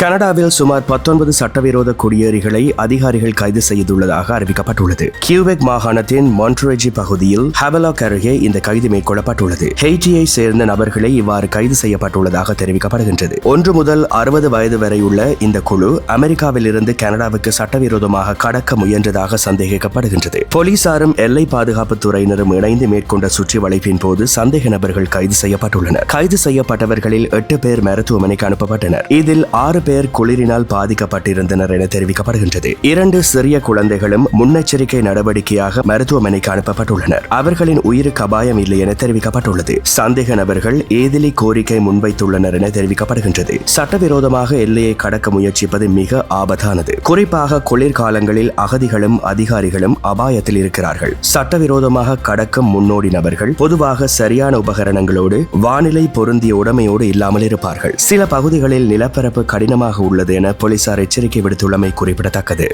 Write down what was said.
கனடாவில் சுமார் பத்தொன்பது சட்டவிரோத குடியேறிகளை அதிகாரிகள் கைது செய்துள்ளதாக அறிவிக்கப்பட்டுள்ளது. கியூபெக் மாகாணத்தின் மொன்ட்ரேஜி பகுதியில் ஹெவலாக் அருகே இந்த கைது மேற்கொள்ளப்பட்டுள்ளது. ஹெய்டியை சேர்ந்த நபர்களை இவ்வாறு கைது செய்யப்பட்டுள்ளதாக தெரிவிக்கப்படுகின்றது. ஒன்று முதல் அறுபது வயது வரை உள்ள இந்த குழு அமெரிக்காவிலிருந்து கனடாவுக்கு சட்டவிரோதமாக கடக்க முயன்றதாக சந்தேகிக்கப்படுகின்றது. போலீசாரும் எல்லை பாதுகாப்பு துறையினரும் இணைந்து மேற்கொண்ட சுற்றி வளைப்பின் போது சந்தேக நபர்கள் கைது செய்யப்பட்டுள்ளனர். கைது செய்யப்பட்டவர்களில் எட்டு பேர் மருத்துவமனைக்கு அனுப்பப்பட்டனர். இதில் ஆறு பேர் குளிரினால் பாதிக்கப்பட்டிருந்தனர் என தெரிவிக்கப்படுகின்றது. இரண்டு சிறிய குழந்தைகளும் முன்னெச்சரிக்கை நடவடிக்கையாக மருத்துவமனைக்கு அனுப்பப்பட்டுள்ளனர். அவர்களின் உயிருக்கு அபாயம் இல்லை என தெரிவிக்கப்பட்டுள்ளது. சந்தேக நபர்கள் ஏதிலி கோரிக்கை முன்வைத்துள்ளனர் என தெரிவிக்கப்படுகின்றது. சட்டவிரோதமாக எல்லையை கடக்க முயற்சிப்பது மிக ஆபத்தானது. குறிப்பாக குளிர்காலங்களில் அகதிகளும் அதிகாரிகளும் அபாயத்தில் இருக்கிறார்கள். சட்டவிரோதமாக கடக்கும் முன்னோடி நபர்கள் பொதுவாக சரியான உபகரணங்களோடு வானிலை பொருந்திய உடமையோடு இல்லாமல் இருப்பார்கள். சில பகுதிகளில் நிலப்பரப்பு கடினமாக உள்ளது என போலீசார் எச்சரிக்கை விடுத்துள்ளமை குறிப்பிடத்தக்கது.